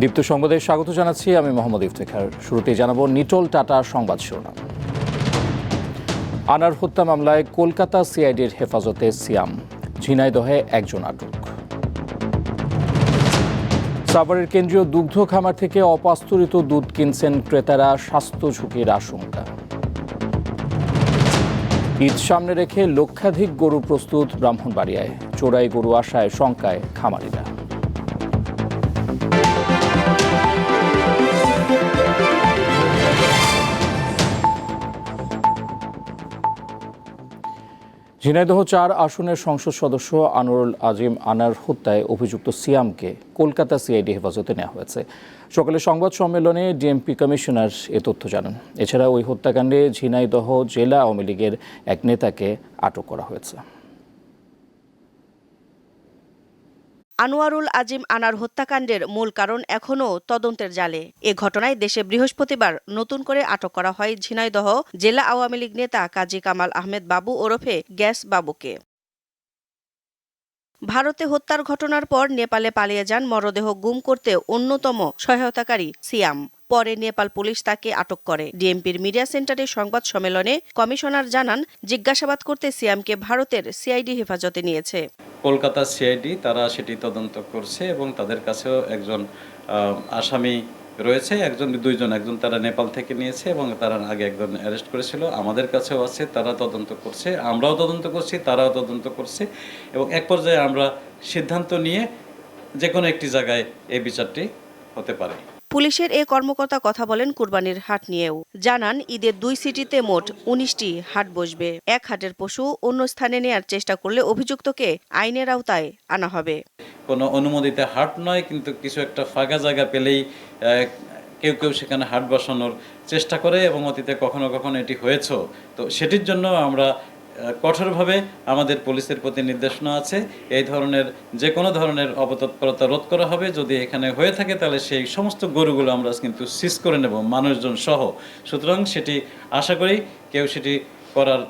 দীপ্ত সংবাদে স্বাগত জানাচ্ছি। আমি মোহাম্মদ ইফতেখার। শুরুতে জানাব নিটল টাটা সংবাদ শিরোনাম। আনার হত্যা মামলায় কলকাতা সিআইডির হেফাজতে সিয়াম। ঝিনাইদহে একজন আটক। সাভারের কেন্দ্রীয় দুগ্ধ খামার থেকে অপাস্তরিত দুধ কিনছেন ক্রেতারা স্বাস্থ্য ঝুঁকির আশঙ্কা। ঈদ সামনে রেখে লক্ষাধিক গরু প্রস্তুত ব্রাহ্মণবাড়িয়ায়। চোরাই গরু আসায় শঙ্কায় খামারিরা। ঝিনাইদহ চার আসনের সংসদ সদস্য আনোয়ারুল আজিম আনার হত্যায় অভিযুক্ত সিয়ামকে কলকাতা সিআইডি হেফাজতে নেওয়া হয়েছে। সকালে সংবাদ সম্মেলনে ডিএমপি কমিশনার এ তথ্য জানান। এছাড়া ওই হত্যাকাণ্ডে ঝিনাইদহ জেলা আওয়ামী লীগের এক নেতাকে আটক করা হয়েছে। আনোয়ারুল আজিম আনার হত্যাকাণ্ডের মূল কারণ এখনও তদন্তের জালে। এ ঘটনায় দেশে বৃহস্পতিবার নতুন করে আটক করা হয় ঝিনাইদহ জেলা আওয়ামী লীগ নেতা কাজী কামাল আহমেদ বাবু ওরফে গ্যাস বাবুকে। ভারতে হত্যার ঘটনার পর নেপালে পালিয়ে যান মরদেহ গুম করতে অন্যতম সহায়তাকারী সিয়াম। পরে নেপাল পুলিশ তাকে আটক করে। ডিএমপির মিডিয়া সেন্টারের সংবাদ সম্মেলনে কমিশনার জানান, জিজ্ঞাসাবাদ করতে সিয়ামকে ভারতের সিআইডি হেফাজতে নিয়েছে। কলকাতা সিআইডি, তারা সেটি তদন্ত করছে এবং তাদের কাছেও একজন আসামি রয়েছে, একজন, দুইজন, একজন তারা নেপাল থেকে নিয়েছে এবং তারা আগে একজন অ্যারেস্ট করেছিল। আমাদের কাছেও আছে, তারা তদন্ত করছে, আমরাও তদন্ত করছি, তারাও তদন্ত করছে এবং এক পর্যায়ে আমরা সিদ্ধান্ত নিয়ে যে কোনো একটি জায়গায় এই বিচারটি হতে পারে। পুলিশের এ কর্মকর্তা কথা বলেন কুরবানির হাট নিয়েও। জানান, ঈদের দুই সিটিতে মোট উনিশটি হাট বসবে। এক হাটের পশু অন্য স্থানে নেয়ার চেষ্টা করলে অভিযুক্তকে আইনের আওতায় আনা হবে। কোনো অনুমোদিত হাট নয়, কিন্তু কিছু একটা ফাঁকা জায়গা পেলেই কেউ কেউ সেখানে হাট বসানোর চেষ্টা করে এবং অতীতে কখনো কখনো এটি হয়েছেও তো সেটির জন্য আমরা কঠোরভাবে আমাদের পুলিশের প্রতি নির্দেশনা আছে। এই ধরনের যে কোনো ধরনের অপতৎপরতা রোধ করা হবে। যদি এখানে হয়ে থাকে তাহলে সেই সমস্ত গরুগুলো আমরা কিন্তু সিজ করে নেব মানুষজন সহ। সুতরাং সেটি আশা করি কেউ সেটি করার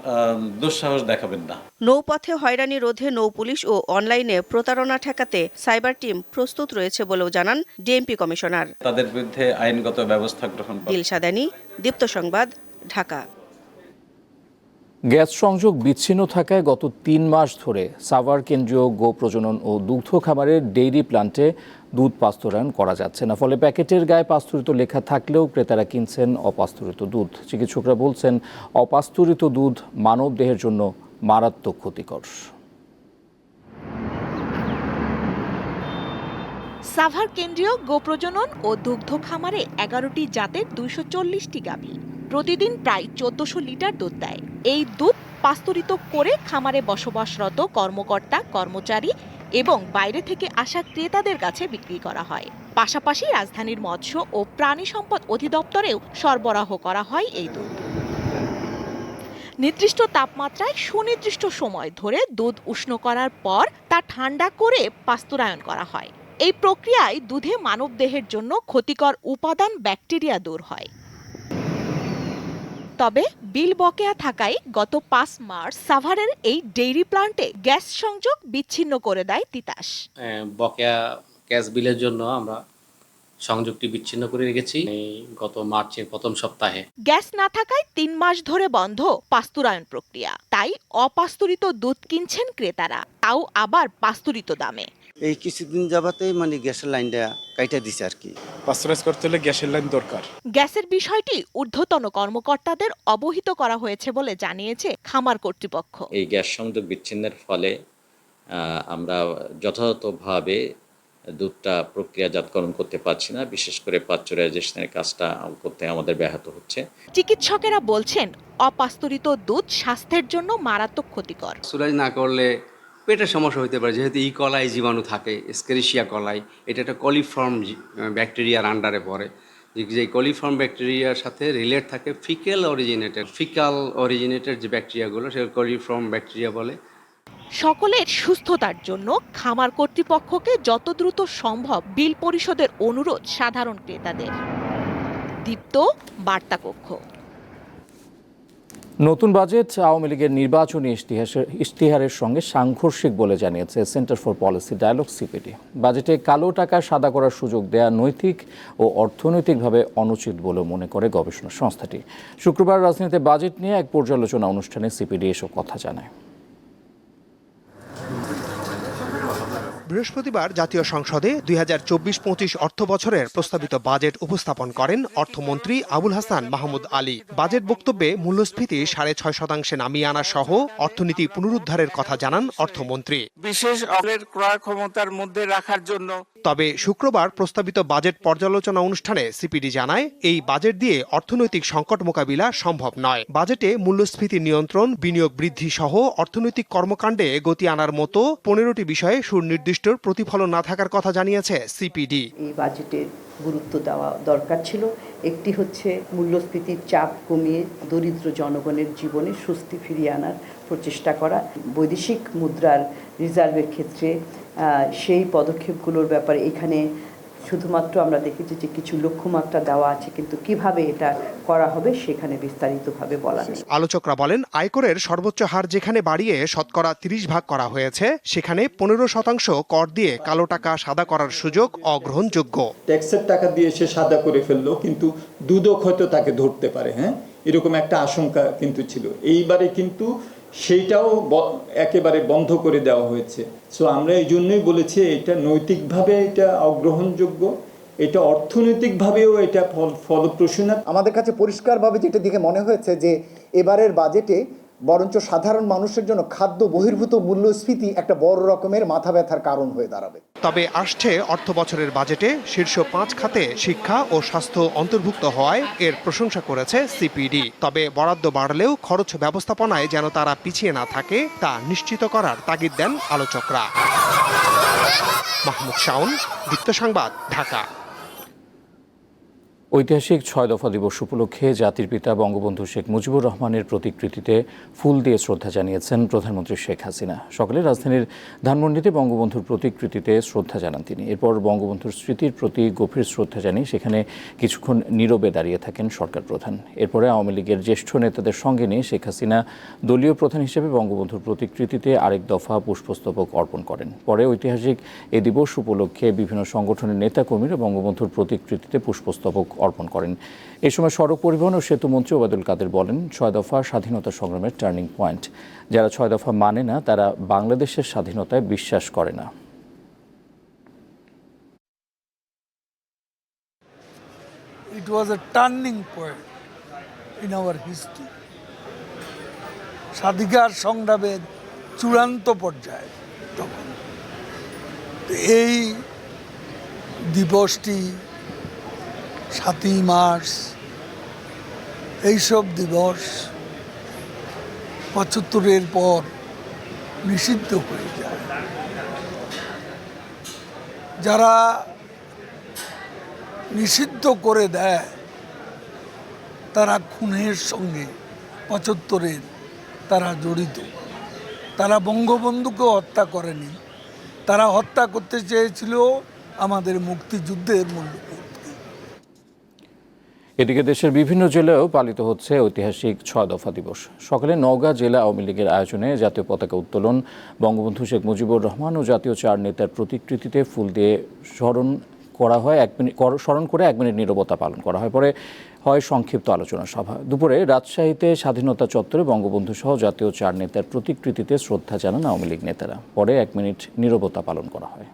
দুঃসাহস দেখাবেন না। নৌপথে হয়রানি রোধে নৌ পুলিশ ও অনলাইনে প্রতারণা ঠেকাতে সাইবার টিম প্রস্তুত রয়েছে বলেও জানান ডিএমপি কমিশনার। তাদের বিরুদ্ধে আইনগত ব্যবস্থা গ্রহণ দিলশাদানি দীপ্ত সংবাদ ঢাকা। গ্যাস সংযোগ বিচ্ছিন্ন থাকায় গত তিন মাস ধরে সাভার কেন্দ্রীয় গো প্রজনন ও দুগ্ধ খামারের ডেইরি প্লান্টে দুধ পাস্তুরায়ন করা যাচ্ছে না। ফলে প্যাকেটের গায়ে পাস্তুরিত লেখা থাকলেও ক্রেতারা কিনছেন অপাস্তুরিত দুধ। চিকিৎসকরা বলছেন অপাস্তুরিত দুধ মানব দেহের জন্য মারাত্মক ক্ষতিকর। সাভার কেন্দ্রীয় গোপ্রজনন ও দুগ্ধ খামারে এগারোটি জাতের দুইশো চল্লিশটি গাভী। প্রতিদিন প্রায় চোদ্দশো লিটার দুধ দেয়। এই দুধ পাস্তুরিত করে খামারে বসবাসরত কর্মকর্তা, কর্মচারী এবং বাইরে থেকে আসা ক্রেতাদের কাছে বিক্রি করা হয়। পাশাপাশি রাজধানীর মৎস্য ও প্রাণী সম্পদ অধিদপ্তরেও সরবরাহ করা হয় এই দুধ। নির্দিষ্ট তাপমাত্রায় সুনির্দিষ্ট সময় ধরে দুধ উষ্ণ করার পর তা ঠান্ডা করে পাস্তুরায়ন করা হয়। এই প্রক্রিয়ায় দুধে মানবদেহের জন্য ক্ষতিকর উপাদান ব্যাকটেরিয়া দূর হয়। তবে বিল বকেয়া থাকায় গত পাঁচ মার্চ সাভারের এই ডেইরি প্লান্টে গ্যাস সংযোগ বিচ্ছিন্ন করে দেয় তিতাস। বকেয়া গ্যাস বিলের জন্য আমরা সংযোগটি বিচ্ছিন্ন করে রেখেছি। গত মার্চের প্রথম সপ্তাহে। গ্যাস না থাকায় তিন মাস ধরে বন্ধ পাস্তুরায়ন প্রক্রিয়া। তাই অপাস্তুরিত দুধ কিনছেন ক্রেতারা তাও আবার পাস্তুরিত দামে। এই কিছুদিন যাবাতেই মানে গ্যাসের লাইনটা কাইটা দিছে আর কি। পাস্তুরাইজ করতে হলে গ্যাসের লাইন দরকার। গ্যাসের বিষয়টি ঊর্ধ্বতন কর্মকর্তাদের অবহিত করা হয়েছে বলে জানিয়েছে খামার কর্তৃপক্ষ। এই গ্যাস সংযোগ বিচ্ছিন্নের ফলে আমরা যথাযথভাবে দুধটা প্রক্রিয়াজাতকরণ করতে পারছি না বিশেষ করে পাশ্চারাইজেশনের কাজটা করতে আমাদের ব্যাহত হচ্ছে। চিকিৎসকেরা বলছেন অপাস্তুরিত দুধ স্বাস্থ্যের জন্য মারাত্মক ক্ষতিকর। সুরাজ না করলে পেটের সমস্যা হতে পারে, যেহেতু ই কলাই জীবাণু থাকে স্কেরিশিয়া কলাই এটা একটা কলিফর্ম ব্যাকটেরিয়ার আন্ডারে পড়ে। যে- কলিফর্ম ব্যাকটেরিয়ার সাথে রিলেট থাকে ফিকেল অরিজিনেটেড ফিকাল অরিজিনেটেড যে ব্যাকটেরিয়াগুলো সেগুলো কলিফর্ম ব্যাকটেরিয়া বলে। সকলের সুস্থতার জন্য খামার কর্তৃপক্ষকে যত দ্রুত সম্ভব বিল পরিশোধের অনুরোধ সাধারণ ক্রেতাদের। দীপ্ত বার্তা কক্ষ নতুন বাজেট আওয়ামী লীগের নির্বাচনী ইশতিহাসের- ইশতিহারের সঙ্গে সাংঘর্ষিক বলে জানিয়েছে centre for policy dialogue CPD. বাজেটে কালো টাকা সাদা করার সুযোগ দেয়া নৈতিক ও অর্থনৈতিকভাবে অনুচিত বলে মনে করে গবেষণা সংস্থাটি। শুক্রবার রাজনীতিতে বাজেট নিয়ে এক পর্যালোচনা অনুষ্ঠানে সিপিডি এসব কথা জানায়। বৃহস্পতিবার জাতীয় সংসদে দুই হাজার চব্বিশ পঁচিশ অর্থ বছরের প্রস্তাবিত বাজেট উপস্থাপন করেন অর্থমন্ত্রী আবুল হাসান মাহমুদ আলী। বাজেট বক্তব্যে মূল্যস্ফীতি সাড়ে ছয় শতাংশে নামিয়ে আনা সহ অর্থনীতি পুনরুদ্ধারের কথা জানান অর্থমন্ত্রী। বিশেষ অলের ক্রয় ক্ষমতার মধ্যে রাখার জন্য তবে শুক্রবার প্রস্তাবিত বাজেট পর্যালোচনা অনুষ্ঠানে সিপিডি জানায় এই বাজেট দিয়ে অর্থনৈতিক সংকট মোকাবিলা সম্ভব নয়। বাজেটে মূল্যস্ফীতি নিয়ন্ত্রণ বিনিয়োগ বৃদ্ধি সহ অর্থনৈতিক কর্মকাণ্ডে গতি আনার মতো পনেরোটি বিষয়ে সুনির্দিষ্ট প্রতিফলন না থাকার কথা জানিয়েছে সিপিডি এই বাজেটে গুরুত্ব দেওয়া দরকার ছিল। একটি হচ্ছে মূল্যস্ফীতির চাপ কমিয়ে দরিদ্র জনগণের জীবনে স্বস্তি ফিরিয়ে আনার প্রচেষ্টা করা। বৈদেশিক মুদ্রার রিজার্ভের ক্ষেত্রে সেই পদক্ষেপগুলোর ব্যাপারে এখানে শুধুমাত্র আমরা দেখেছি যে কিছু লক্ষ্যমাত্রা দেওয়া আছে কিন্তু কীভাবে এটা করা হবে সেখানে বিস্তারিতভাবে বলা নেই। আলোচকরা বলেন আয়করের সর্বোচ্চ হার যেখানে বাড়িয়ে শতকরা তিরিশ ভাগ করা হয়েছে সেখানে পনেরো শতাংশ কর দিয়ে কালো টাকা সাদা করার সুযোগ অগ্রহণযোগ্য। ট্যাক্সের টাকা দিয়ে সে সাদা করে ফেলল কিন্তু দুদক হয়তো তাকে ধরতে পারে হ্যাঁ? এরকম একটা আশঙ্কা কিন্তু ছিল। এইবারে কিন্তু সেইটাও একেবারে বন্ধ করে দেওয়া হয়েছে। সো আমরা এই জন্যই বলেছি, এটা নৈতিকভাবে এটা অগ্রহণযোগ্য, এটা অর্থনৈতিকভাবেও এটা ফল, ফলপ্রসূ না। আমাদের কাছে পরিষ্কারভাবে যেটা দিকে মনে হয়েছে যে, এবারের বাজেটে বরঞ্চ সাধারণ মানুষের জন্য খাদ্য বহির্ভূত মূল্যস্ফীতি একটা বড় রকমের মাথা ব্যথার কারণ হয়ে দাঁড়াবে। তবে আসছে অর্থ বছরের বাজেটে শীর্ষ পাঁচ খাতে শিক্ষা ও স্বাস্থ্য অন্তর্ভুক্ত হওয়ায় এর প্রশংসা করেছে সিপিডি। তবে বরাদ্দ বাড়লেও খরচ ব্যবস্থাপনায় যেন তারা পিছিয়ে না থাকে, তা নিশ্চিত করার তাগিদ দেন আলোচকরা। মাহমুদ দীপ্ত সংবাদ, ঢাকা। ঐতিহাসিক ছয় দফা দিবস উপলক্ষে জাতির পিতা বঙ্গবন্ধু শেখ মুজিবুর রহমানের প্রতিকৃতিতে ফুল দিয়ে শ্রদ্ধা জানিয়েছেন প্রধানমন্ত্রী শেখ হাসিনা। সকালে রাজধানীর ধানমন্ডিতে বঙ্গবন্ধুর প্রতিকৃতিতে শ্রদ্ধা জানান তিনি। এরপর বঙ্গবন্ধুর স্মৃতির প্রতি গভীর শ্রদ্ধা জানিয়ে সেখানে কিছুক্ষণ নীরবে দাঁড়িয়ে থাকেন সরকার প্রধান। এরপরে আওয়ামী লীগের জ্যেষ্ঠ নেতাদের সঙ্গে নিয়ে শেখ হাসিনা দলীয় প্রধান হিসেবে বঙ্গবন্ধুর প্রতিকৃতিতে আরেক দফা পুষ্পস্তবক অর্পণ করেন। পরে ঐতিহাসিক এ দিবস উপলক্ষে বিভিন্ন সংগঠনের নেতাকর্মীরা বঙ্গবন্ধুর প্রতিকৃতিতে পুষ্পস্তবক অর্পণ করেন। এ সময় সড়ক পরিবহন ও সেতু মন্ত্রী ওবায়দুল কাদের বলেন, ছয় দফা স্বাধীনতা সংগ্রামের টার্নিং পয়েন্ট। যারা ছয় দফা মানে না, তারা বাংলাদেশের স্বাধীনতায় বিশ্বাস করে না। It was a turning point in our history স্বাধিকার সংগ্রামের চূড়ান্ত পর্যায়ে তখন এই দিবসটি সাতই মার্চ, এইসব দিবস পঁচাত্তরের পর নিষিদ্ধ হয়ে যায়। যারা নিষিদ্ধ করে দেয়, তারা খুনের সঙ্গে পঁচাত্তরের তারা জড়িত। তারা বঙ্গবন্ধুকে হত্যা করেনি। তারা হত্যা করতে চেয়েছিল আমাদের মুক্তিযুদ্ধের মূল্যবোধকে এদিকে দেশের বিভিন্ন জেলায়ও পালিত হচ্ছে ঐতিহাসিক ছয় দফা দিবস। সকালে নওগাঁ জেলা আওয়ামী লীগের আয়োজনে জাতীয় পতাকা উত্তোলন, বঙ্গবন্ধু শেখ মুজিবুর রহমান ও জাতীয় চার নেতার প্রতিকৃতিতে ফুল দিয়ে স্মরণ করা হয়, এক মিনিট স্মরণ করে এক মিনিট নীরবতা পালন করা হয়। পরে হয় সংক্ষিপ্ত আলোচনা সভা। দুপুরে রাজশাহীতে স্বাধীনতা চত্বরে বঙ্গবন্ধু সহ জাতীয় চার নেতার প্রতিকৃতিতে শ্রদ্ধা জানান আওয়ামী লীগ নেতারা। পরে এক মিনিট নীরবতা পালন করা হয়।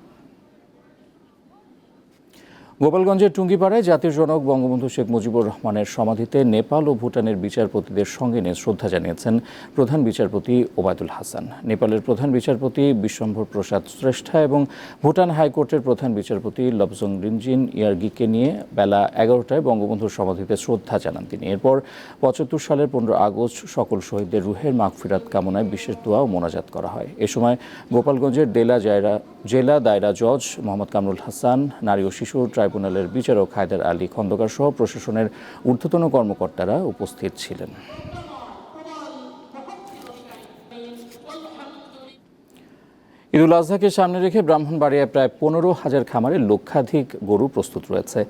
গোপালগঞ্জের টুঙ্গিপাড়ায় জাতির জনক বঙ্গবন্ধু শেখ মুজিবুর রহমানের সমাধিতে নেপাল ও ভুটানের বিচারপতিদের সঙ্গে নিয়ে শ্রদ্ধা জানিয়েছেন প্রধান বিচারপতি ওবায়দুল হাসান। নেপালের প্রধান বিচারপতি বিশ্বম্ভর প্রসাদ শ্রেষ্ঠা এবং ভুটান হাইকোর্টের প্রধান বিচারপতি লবজং রিনজিন ইয়ার্গিকে নিয়ে বেলা এগারোটায় বঙ্গবন্ধুর সমাধিতে শ্রদ্ধা জানান তিনি। এরপর পঁচাত্তর সালের পনেরো আগস্ট সকল শহীদদের রুহের মাগফিরাত কামনায় বিশেষ দোয়া ও মোনাজাত করা হয়। এ সময় গোপালগঞ্জের ডেলা জায়রা জেলা দায়রা জজ মোহাম্মদ কামরুল হাসান, নারী ও শিশু ট্রাইব্যুনালের বিচারক হায়দার আলী খন্দকার সহ প্রশাসনের ঊর্ধ্বতন কর্মকর্তারা উপস্থিত ছিলেন। ঈদুল আজহাকে সামনে রেখে ব্রাহ্মণবাড়িয়ায় প্রায় পনেরো হাজার খামারে লক্ষাধিক গরু প্রস্তুত রয়েছে।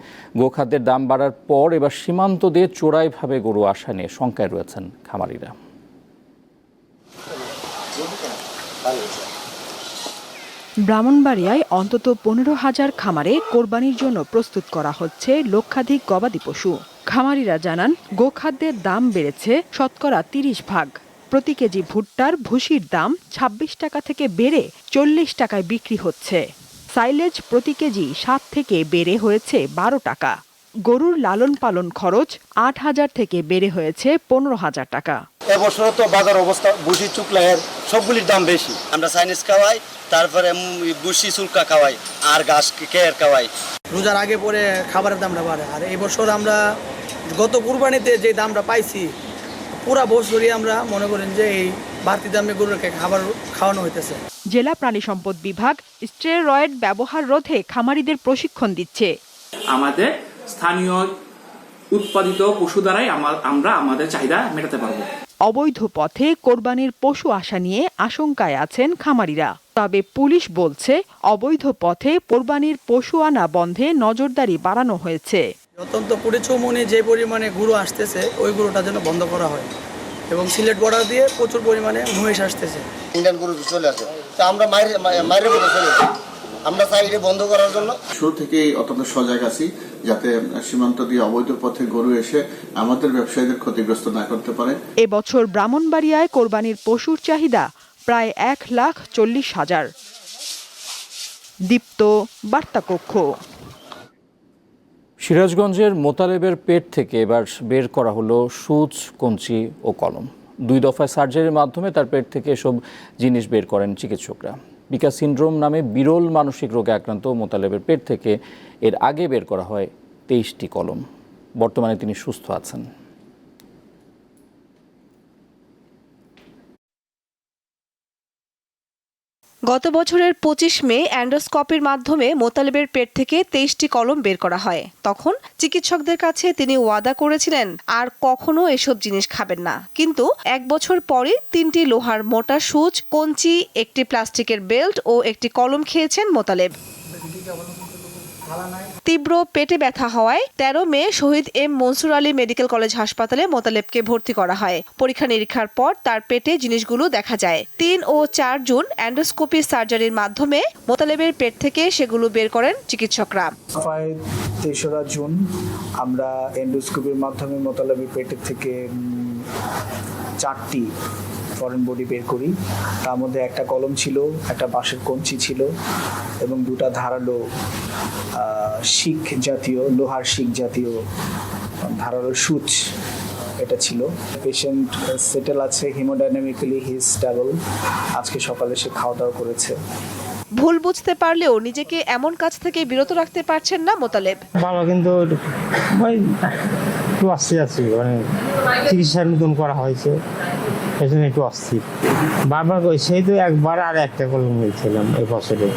গোখাদ্যের দাম বাড়ার পর এবার সীমান্ত দিয়ে চোরাইভাবে গরু আসা নিয়ে শঙ্কায় রয়েছেন খামারিরা। ব্রাহ্মণবাড়িয়ায় অন্তত পনেরো হাজার খামারে কোরবানির জন্য প্রস্তুত করা হচ্ছে লক্ষাধিক গবাদি পশু। খামারিরা জানান, গোখাদ্যের দাম বেড়েছে শতকরা তিরিশ ভাগ। প্রতি কেজি ভুট্টার ভুসির দাম ২৬ টাকা থেকে বেড়ে চল্লিশ টাকায় বিক্রি হচ্ছে। সাইলেজ প্রতি কেজি সাত থেকে বেড়ে হয়েছে বারো টাকা। গরুর লালন পালন খরচ আট হাজার থেকে বেড়ে হয়েছে পনেরো হাজার টাকা। এবছর তো বাজার অবস্থা বুসি চুকলাইয়ের সবগুলির দাম বেশি। আমরা চাইনিজ খাওয়াই তারপরে বুসি চুলকা খাওয়াই আর গাছ কেয়ার খাওয়াই। রোজার আগে পরে খাবারের দামটা বাড়ে। আর এবছর আমরা গত কুরবানিতে যে দামটা পাইছি পুরা বছরই আমরা মনে করেন যে এই বাড়তি দামে গরুকে খাবার খাওয়ানো হইতেছে। জেলা প্রাণী সম্পদ বিভাগ স্টেরয়েড ব্যবহার রোধে খামারিদের প্রশিক্ষণ দিচ্ছে। আমাদের স্থানীয় উৎপাদিত পশু দ্বারাই আমরা আমাদের চাহিদা মেটাতে পারব। অবৈধ পথে কোরবানির পশু আসা নিয়ে আশঙ্কায় আছেন খামারিরা। তবে পুলিশ বলছে অবৈধ পথে কোরবানির পশু আনা বন্ধে নজরদারি বাড়ানো হয়েছে। অত্যন্ত কুড়ি চৌমনি যে পরিমাণে গুঁড়ো আসতেছে ওই গুঁড়োটা যেন বন্ধ করা হয় এবং সিলেট বর্ডার দিয়ে প্রচুর পরিমাণে মহিষ আসতেছে। ইন্ডিয়ান গরু চলে আসে। তা আমরা মায়ের মায়ের চলে যাই। আমরা চাই এটা বন্ধ করার জন্য। শুরু থেকেই অত্যন্ত সজাগ আছি যাতে সীমান্ত দিয়ে অবৈধ পথে গরু এসে আমাদের ব্যবসায়ীদের ক্ষতিগ্রস্ত না করতে পারে। এবছর ব্রাহ্মণবাড়িয়ায় কোরবানির পশুর চাহিদা প্রায় এক লাখ চল্লিশ হাজার। দীপ্ত বার্তাকক্ষ সিরাজগঞ্জের মোতালেবের পেট থেকে এবার বের করা হলো সুচ কঞ্চি ও কলম। দুই দফায় সার্জারির মাধ্যমে তার পেট থেকে এসব জিনিস বের করেন চিকিৎসকরা। বিকা সিন্ড্রোম নামে বিরল মানসিক রোগে আক্রান্ত মোতালেবের পেট থেকে এর আগে বের করা হয় তেইশটি কলম। বর্তমানে তিনি সুস্থ আছেন। গত বছরের পঁচিশ মে অ্যান্ডোস্কোপির মাধ্যমে মোতালেবের পেট থেকে তেইশটি কলম বের করা হয়। তখন চিকিৎসকদের কাছে তিনি ওয়াদা করেছিলেন, আর কখনো এসব জিনিস খাবেন না। কিন্তু এক বছর পরে তিনটি লোহার মোটা সূচ, কঞ্চি, একটি প্লাস্টিকের বেল্ট ও একটি কলম খেয়েছেন মোতালেব। তীব্র পেটে ব্যথা হওয়ায় তেরো May Shaheed M Monsur Ali medical college হাসপাতালে মোতালেবকে ভর্তি করা হয়। পরীক্ষা নিরীক্ষার পর তার পেটে জিনিসগুলো দেখা যায়। তিন ও চার জুন অ্যান্ডোস্কোপি সার্জারির মাধ্যমে মোতালেবের পেট থেকে সেগুলো বের করেন চিকিৎসকরা। তেসরা জুন আমরা এন্ডোস্কোপির মাধ্যমে মোতালাবি পেটের থেকে চারটি ফরেন বডি বের করি তার মধ্যে একটা কলম ছিল একটা বাঁশের কঞ্চি ছিল এবং দুটা ধারালো শিখ জাতীয় লোহার শিখ জাতীয় ধারালো সুচ এটা ছিল পেশেন্ট সেটেল আছে হিমোডাইনামিক্যালি হি স্টেবল আজকে সকালে সে খাওয়া দাওয়া করেছে ভুল বুঝতে পারলেও নিজেকে এমন কাজ থেকে বিরত রাখতে পারছেন না মোতালেব বাবা কিন্তু একটু অস্থির আছি মানে চিকিৎসা নতুন করা হয়েছে এই জন্য একটু অস্থির। বারবার কই সেই তো একবার আর একটা কলম হয়েছিলাম এই বছরে।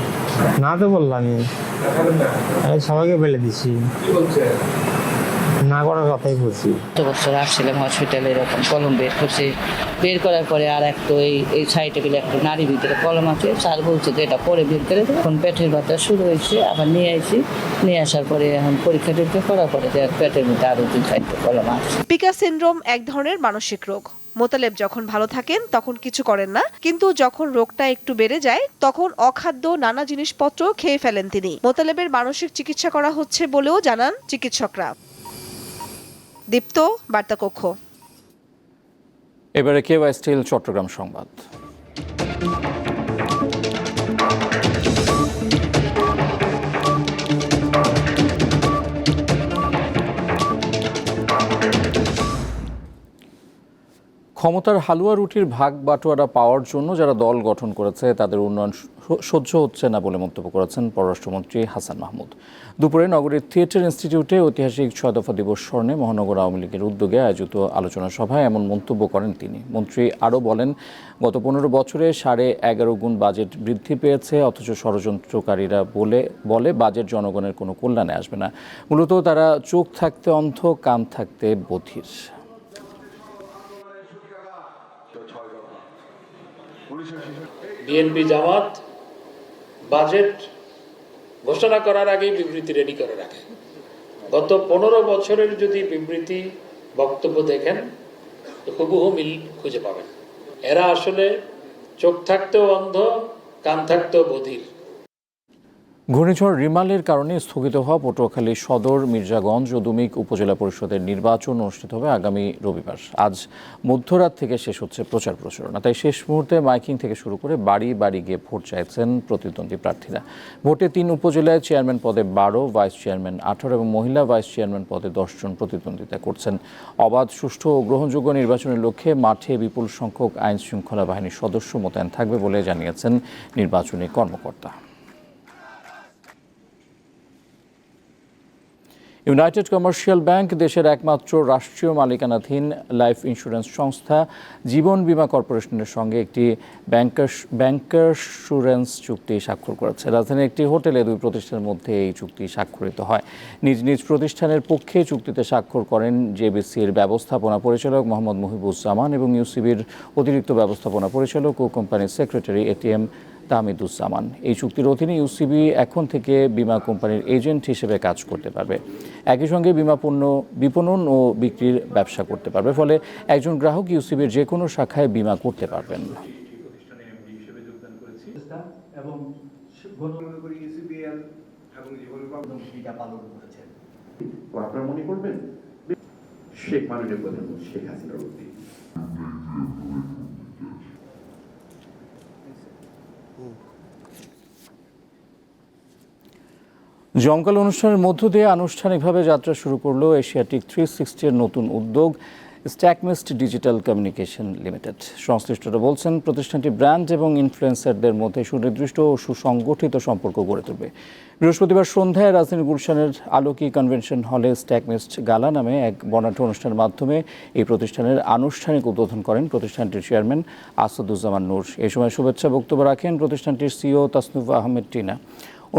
না তো বললামই। আমি সবাইকে বলে দিছি। না করার কথাই বলছি। গত বছর আসছিলাম হসপিটালে এরকম কলম বের করছে। বের করার পরে আর একটা এই এই সাইডে গেলে একটা নারী ভিতরে কলম আছে। স্যার বলছে যে এটা পরে বের করে দেবে। এখন পেটের ব্যথা শুরু হয়েছে আবার নিয়ে আসি নিয়ে আসার পরে এখন পরীক্ষা টরীক্ষা করার পরে দেখ পেটের মধ্যে আরও তিন চারটে কলম আছে। পিকা সিনড্রোম এক ধরনের মানসিক রোগ। মোতালেব যখন ভালো থাকেন, তখন কিছু করেন না। কিন্তু যখন রোগটা একটু বেড়ে যায়, তখন অখাদ্য নানা জিনিসপত্র খেয়ে ফেলেন তিনি। মোতালেবের মানসিক চিকিৎসা করা হচ্ছে বলেও জানান চিকিৎসকরা। দীপ্ত, বার্তাকক্ষ। এবারে কেওয়াই স্টিল, চট্টগ্রাম সংবাদ। ক্ষমতার হালুয়া রুটির ভাগ বাটোয়ারা পাওয়ার জন্য যারা দল গঠন করেছে, তাদের উন্নয়ন সহ্য হচ্ছে না বলে মন্তব্য করেছেন পররাষ্ট্রমন্ত্রী হাসান মাহমুদ। দুপুরে নগরীর থিয়েটার ইনস্টিটিউটে ঐতিহাসিক ছয় দফা দিবস স্মরণে মহানগর আওয়ামী লীগের উদ্যোগে আয়োজিত আলোচনা সভায় এমন মন্তব্য করেন তিনি। মন্ত্রী আরও বলেন, গত পনেরো বছরে সাড়ে এগারো গুণ বাজেট বৃদ্ধি পেয়েছে, অথচ ষড়যন্ত্রকারীরা বলে বলে বাজেট জনগণের কোনো কল্যাণে আসবে না। মূলত তারা চোখ থাকতে অন্ধ, কান থাকতে বধির। বিএনপি জামাত বাজেট ঘোষণা করার আগেই বিবৃতি রেডি করে রাখে। গত পনেরো বছরের যদি বিবৃতি বক্তব্য দেখেন হুবহু মিল খুঁজে পাবেন। এরা আসলে চোখ থাকতেও অন্ধ, কান থাকতেও বধির। ঘূর্ণিঝড় রিমালের কারণে স্থগিত হওয়া পটুয়াখালী সদর, মির্জাগঞ্জ ও দুমিক উপজেলা পরিষদের নির্বাচন অনুষ্ঠিত হবে আগামী রবিবার। আজ মধ্যরাত থেকে শেষ হচ্ছে প্রচার প্রচারণা। তাই শেষ মুহূর্তে মাইকিং থেকে শুরু করে বাড়ি বাড়ি গিয়ে ভোট চাইছেন প্রতিদ্বন্দ্বী প্রার্থীরা। ভোটে তিন উপজেলায় চেয়ারম্যান পদে বারো, ভাইস চেয়ারম্যান আঠারো এবং মহিলা ভাইস চেয়ারম্যান পদে দশজন প্রতিদ্বন্দ্বিতা করছেন। অবাধ, সুষ্ঠু ও গ্রহণযোগ্য নির্বাচনের লক্ষ্যে মাঠে বিপুল সংখ্যক আইন শৃঙ্খলা বাহিনীর সদস্য মোতায়েন থাকবে বলে জানিয়েছেন নির্বাচনী কর্মকর্তা। ইউনাইটেড কমার্শিয়াল ব্যাংক দেশের একমাত্র রাষ্ট্রীয় মালিকানাধীন লাইফ ইন্স্যুরেন্স সংস্থা জীবন বীমা কর্পোরেশনের সঙ্গে একটি ব্যাংকার্স ব্যাংকারসুরেন্স চুক্তি স্বাক্ষর করেছে। রাজধানীর একটি হোটেলে দুই প্রতিষ্ঠানের মধ্যে এই চুক্তি স্বাক্ষরিত হয়। নিজ নিজ প্রতিষ্ঠানের পক্ষে চুক্তিতে স্বাক্ষর করেন জেবিসির ব্যবস্থাপনা পরিচালক মোহাম্মদ মুহিবুজ্জামান এবং ইউসিবির অতিরিক্ত ব্যবস্থাপনা পরিচালক ও কোম্পানির সেক্রেটারি এটিএম তামিদুজ্জামান এই চুক্তির অধীনে ইউসিবি এখন থেকে বিমা কোম্পানির এজেন্ট হিসেবে কাজ করতে পারবে। একই সঙ্গে বিমা পণ্য বিপণন ও বিক্রির ব্যবসা করতে পারবে ফলে একজন গ্রাহক ইউসিবির যে কোনো শাখায় বিমা করতে পারবেন। এবং আপনারা মনে করবেন? শেখ মাননীয় প্রধানমন্ত্রী শেখ হাসিনার জমকাল অনুষ্ঠানের মধ্য দিয়ে আনুষ্ঠানিকভাবে যাত্রা শুরু করল এশিয়াটিক থ্রি সিক্সটির নতুন উদ্যোগ, স্ট্যাকমিস্ট ডিজিটাল কমিউনিকেশন লিমিটেড। সংশ্লিষ্টরা বলছেন, প্রতিষ্ঠানটি ব্র্যান্ড এবং ইনফ্লুয়েন্সারদের মধ্যে সুনির্দিষ্ট ও সুসংগঠিত সম্পর্ক গড়ে তুলবে। বৃহস্পতিবার সন্ধ্যায় রাজধানীর গুলশানের আলোকি কনভেনশন হলে স্ট্যাকমিস্ট গালা নামে এক বর্ণাঢ্য অনুষ্ঠানের মাধ্যমে এই প্রতিষ্ঠানের আনুষ্ঠানিক উদ্বোধন করেন প্রতিষ্ঠানটির চেয়ারম্যান আসাদুজ্জামান নূর। এই সময় শুভেচ্ছা বক্তব্য রাখেন প্রতিষ্ঠানটির সিও তাসনুফ আহমেদ টিনা।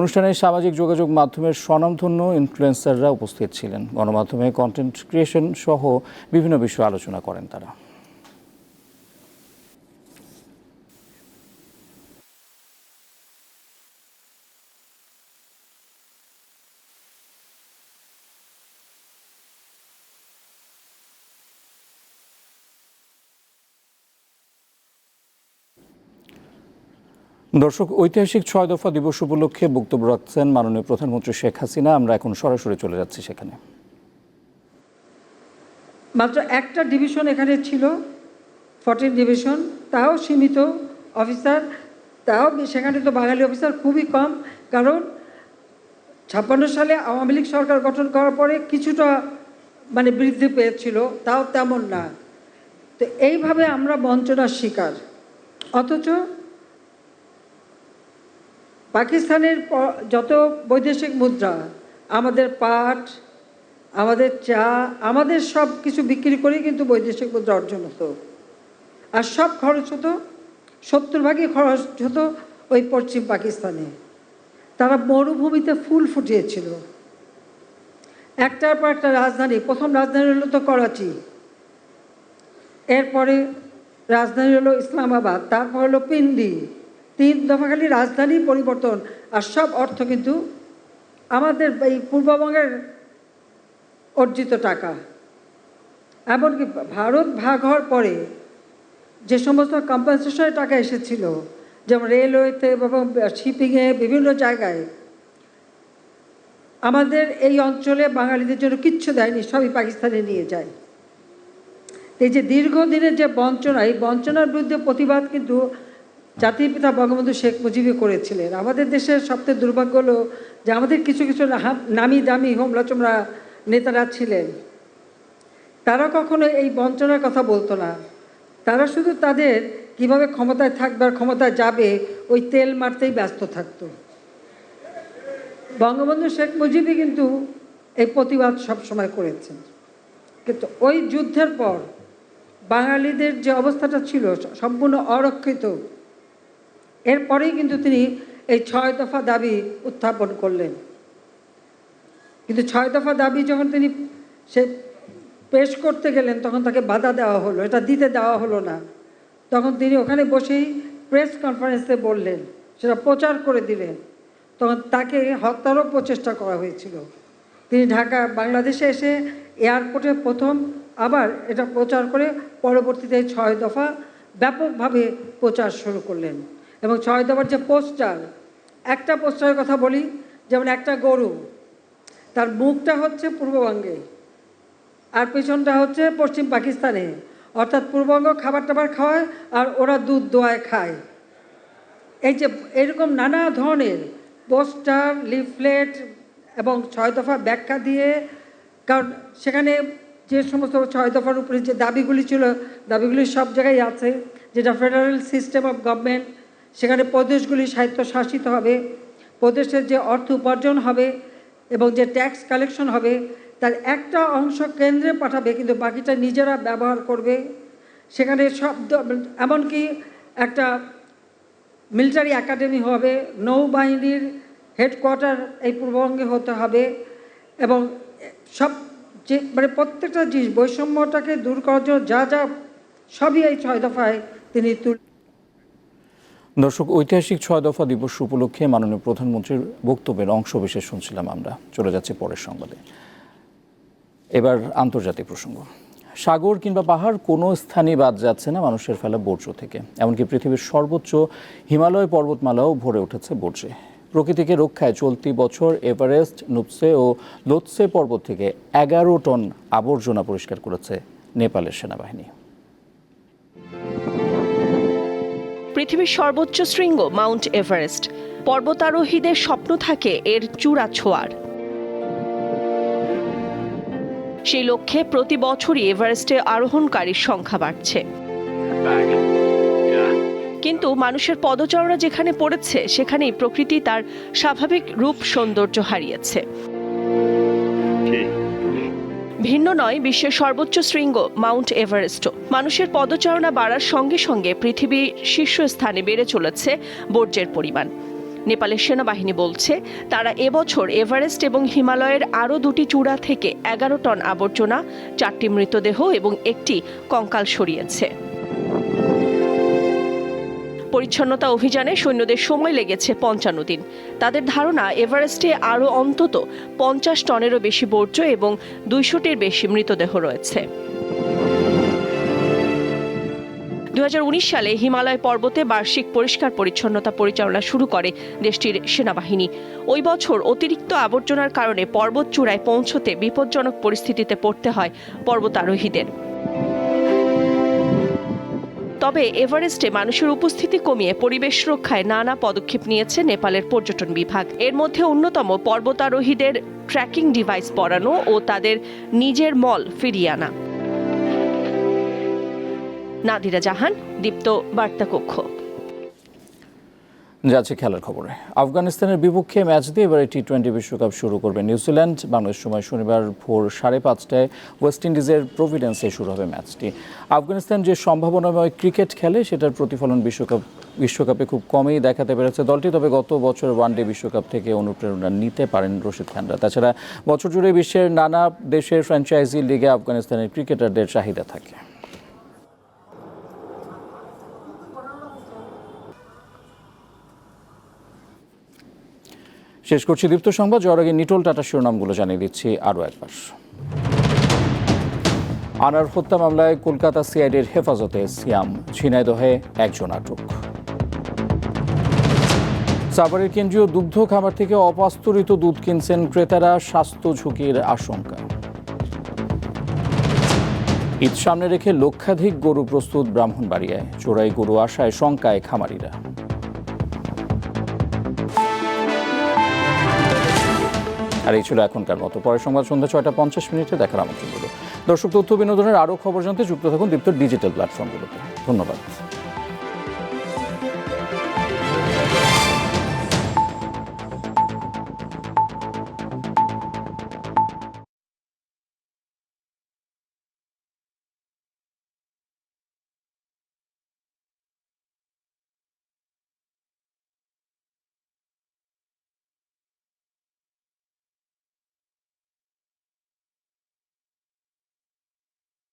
অনুষ্ঠানে সামাজিক যোগাযোগ মাধ্যমের স্বনামধন্য ইনফ্লুয়েন্সাররা উপস্থিত ছিলেন। গণমাধ্যমে কন্টেন্ট ক্রিয়েশন সহ বিভিন্ন বিষয়ে আলোচনা করেন তারা। দর্শক, ঐতিহাসিক ছয় দফা দিবস উপলক্ষে বক্তব্য রাখছেন মাননীয় প্রধানমন্ত্রী শেখ হাসিনা। আমরা এখন সরাসরি চলে যাচ্ছি সেখানে। মাত্র একটা ডিভিশন এখানে ছিল, ফর্টিন ডিভিশন, তাও সীমিত অফিসার, তাও সেখানে তো বাঙালি অফিসার খুবই কম, কারণ ছাপ্পান্ন সালে আওয়ামী লীগ সরকার গঠন করার পরে কিছুটা মানে বৃদ্ধি পেয়েছিল, তাও তেমন না। তো এইভাবে আমরা বঞ্চনার শিকার। অথচ পাকিস্তানের যত বৈদেশিক মুদ্রা, আমাদের পাট, আমাদের চা, আমাদের সব কিছু বিক্রি করেই কিন্তু বৈদেশিক মুদ্রা অর্জন হতো। আর সব খরচ হতো, সত্তর ভাগই খরচ হতো ওই পশ্চিম পাকিস্তানে। তারা মরুভূমিতে ফুল ফুটিয়েছিল। একটার পর একটা রাজধানী, প্রথম রাজধানী হলো তো করাচি। এরপরে রাজধানী হলো ইসলামাবাদ, তারপর হলো পিন্ডি। তিন দফা খালি রাজধানী পরিবর্তন। আর সব অর্থ কিন্তু আমাদের এই পূর্ববঙ্গের অর্জিত টাকা। এমনকি ভারত ভাগ হওয়ার পরে যে সমস্ত কম্পেনসেশনের টাকা এসেছিল, যেমন রেলওয়েতে এবং শিপিংয়ে বিভিন্ন জায়গায়, আমাদের এই অঞ্চলে বাঙালিদের জন্য কিচ্ছু দেয়নি, সবই পাকিস্তানে নিয়ে যায়। এই যে দীর্ঘদিনের যে বঞ্চনা, এই বঞ্চনার বিরুদ্ধে প্রতিবাদ কিন্তু জাতির পিতা বঙ্গবন্ধু শেখ মুজিবই করেছিলেন। আমাদের দেশের সবচেয়ে দুর্ভাগ্য হলো যে আমাদের কিছু কিছু নামি দামি হোমলাচমরা নেতারা ছিলেন। তারা কখনো এই বঞ্চনার কথা বলতো না। তারা শুধু তাদের কীভাবে ক্ষমতায় থাকবে আর ক্ষমতায় যাবে, ওই তেল মারতেই ব্যস্ত থাকতো। বঙ্গবন্ধু শেখ মুজিবই কিন্তু এই প্রতিবাদ সবসময় করেছেন। কিন্তু ওই যুদ্ধের পর বাঙালিদের যে অবস্থাটা ছিল, সম্পূর্ণ অরক্ষিত এরপরেই কিন্তু তিনি এই ছয় দফা দাবি উত্থাপন করলেন। কিন্তু ছয় দফা দাবি যখন তিনি সে পেশ করতে গেলেন, তখন তাকে বাধা দেওয়া হলো, এটা দিতে দেওয়া হলো না। তখন তিনি ওখানে বসেই প্রেস কনফারেন্সে বললেন, সেটা প্রচার করে দিলেন। তখন তাকে হত্যারও প্রচেষ্টা করা হয়েছিল। তিনি ঢাকা, বাংলাদেশে এসে এয়ারপোর্টে প্রথম আবার এটা প্রচার করে পরবর্তীতে ছয় দফা ব্যাপকভাবে প্রচার শুরু করলেন। এবং ছয় দফার যে পোস্টার, একটা পোস্টারের কথা বলি, যেমন একটা গরু, তার মুখটা হচ্ছে পূর্ববঙ্গে আর পেছনটা হচ্ছে পশ্চিম পাকিস্তানে। অর্থাৎ পূর্ববঙ্গ খাবার টাবার খাওয়ায় আর ওরা দুধ দোয়ায় খায়। এই যে এরকম নানা ধরনের পোস্টার, লিফলেট এবং ছয় দফা ব্যাখ্যা দিয়ে, কারণ সেখানে যে সমস্ত ছয় দফার উপরে যে দাবিগুলি ছিল, দাবিগুলি সব জায়গায় আছে, যেটা ফেডারেল সিস্টেম অফ গভর্নমেন্ট সেখানে প্রদেশগুলি স্বায়ত্তশাসিত হবে, প্রদেশের যে অর্থ উপার্জন হবে এবং যে ট্যাক্স কালেকশন হবে, তার একটা অংশ কেন্দ্রে পাঠাবে, কিন্তু বাকিটা নিজেরা ব্যবহার করবে। সেখানে সব এমনকি একটা মিলিটারি একাডেমি হবে, নৌবাহিনীর হেডকোয়ার্টার এই পূর্ববঙ্গে হতে হবে এবং সব যে মানে প্রত্যেকটা জিনিস বৈষম্যটাকে দূর করার জন্য যা যা, সবই এই ছয় দফায় তিনি তুলে দর্শক, ঐতিহাসিক ছয় দফা দিবস উপলক্ষে মাননীয় প্রধানমন্ত্রীর বক্তব্যের অংশ বিশেষ শুনছিলাম আমরা। চলে যাচ্ছি পরের সংবাদে। এবার আন্তর্জাতিক প্রসঙ্গ। সাগর কিংবা পাহাড় কোনো স্থানই বাদ যাচ্ছে না মানুষের ফেলা বর্জ্য থেকে। এমনকি পৃথিবীর সর্বোচ্চ হিমালয় পর্বতমালাও ভরে উঠেছে বর্জ্যে। প্রকৃতিকে রক্ষায় চলতি বছর এভারেস্ট নুপসে ও লোৎসে পর্বত থেকে এগারো টন আবর্জনা পরিষ্কার করেছে নেপালের সেনাবাহিনী। পৃথিবীর সর্বোচ্চ শৃঙ্গ, মাউন্ট এভারেস্ট। পর্বতারোহীদের স্বপ্ন থাকে এর চূড়া ছোঁয়ার। সেই লক্ষ্যে প্রতি বছরই এভারেস্টে আরোহণকারীর সংখ্যা বাড়ছে। কিন্তু মানুষের পদচারণা যেখানে পড়েছে, সেখানেই প্রকৃতি তার স্বাভাবিক রূপ সৌন্দর্য হারিয়েছে। ভিন্ন নয়, বিশ্বের সর্বোচ্চ শৃঙ্গ, মাউন্ট এভারেস্টও মানুষের পদচারণা বাড়ার সঙ্গে সঙ্গে পৃথিবীর শীর্ষস্থানে বেড়ে চলেছে বর্জ্যের পরিমাণ। নেপালের সেনাবাহিনী বলছে, তারা এবছর এভারেস্ট এবং হিমালয়ের আরও দুটি চূড়া থেকে এগারো টন আবর্জনা, চারটি মৃতদেহ এবং একটি কঙ্কাল সরিয়েছে। পরিচ্ছন্নতা অভিযানে সৈন্যদের সময় লেগেছে পঞ্চান্ন দিন। তাদের ধারণা, এভারেস্টে আরও অন্তত পঞ্চাশ টনেরও বেশি বর্জ্য এবং দুইশোটির বেশি মৃতদেহ রয়েছে। দুই হাজার উনিশ সালে হিমালয় পর্বতে বার্ষিক পরিষ্কার পরিচ্ছন্নতা পরিচালনা শুরু করে দেশটির সেনাবাহিনী। ওই বছর অতিরিক্ত আবর্জনার কারণে পর্বত চূড়ায় পৌঁছতে বিপজ্জনক পরিস্থিতিতে পড়তে হয় পর্বতারোহীদের। তবে এভারেস্টে মানুষের উপস্থিতি কমিয়ে পরিবেশ রক্ষায় নানা পদক্ষেপ নিয়েছে নেপালের পর্যটন বিভাগ। এর মধ্যে অন্যতম পর্বতারোহীদের ট্র্যাকিং ডিভাইস পরানো ও তাদের নিজের মল ফিরিয়ে আনা। নাদিরা জাহান, দীপ্ত বার্তা কক্ষ যাচ্ছে খেলার খবরে। আফগানিস্তানের বিপক্ষে ম্যাচ দিয়ে এবারে টি টোয়েন্টি বিশ্বকাপ শুরু করবে নিউজিল্যান্ড। বাংলাদেশ সময় শনিবার ভোর সাড়ে পাঁচটায় ওয়েস্ট ইন্ডিজের প্রভিডেন্সে শুরু হবে ম্যাচটি। আফগানিস্তান যে সম্ভাবনাময় ক্রিকেট খেলে, সেটার প্রতিফলন বিশ্বকাপ, বিশ্বকাপে খুব কমই দেখাতে পেরেছে দলটি, তবে গত বছর ওয়ানডে বিশ্বকাপ থেকে অনুপ্রেরণা নিতে পারেন রশিদ খানরা। তাছাড়া বছর জুড়ে বিশ্বের নানা দেশের ফ্র্যাঞ্চাইজি লিগে আফগানিস্তানের ক্রিকেটারদের চাহিদা থাকে। শেষ করছি দীপ্ত সংবাদ। যাওয়ার আগে নিটোল টাটা শিরোনামগুলো জানিয়ে দিচ্ছি আরও একবার। আনার হত্যা মামলায় কলকাতা সিআইডির হেফাজতে সিয়াম ঝিনাইদহে একজন আটক। সাভারের কেন্দ্রীয় দুগ্ধ খামার থেকে অপাস্তরিত দুধ কিনছেন ক্রেতারা, স্বাস্থ্য ঝুঁকির আশঙ্কা। ঈদ সামনে রেখে লক্ষাধিক গরু প্রস্তুত ব্রাহ্মণবাড়িয়ায়। চোরাই গরু আসায় শঙ্কায় খামারিরা। আর এই ছিল এখনকার মতো। পরের সংবাদ সন্ধ্যা ছয়টা পঞ্চাশ মিনিটে দেখার আমন্ত্রণ করব দর্শক তথ্য বিনোদনের আরও খবর জানতে যুক্ত থাকুন দীপ্ত ডিজিটাল প্ল্যাটফর্মগুলোতে। ধন্যবাদ।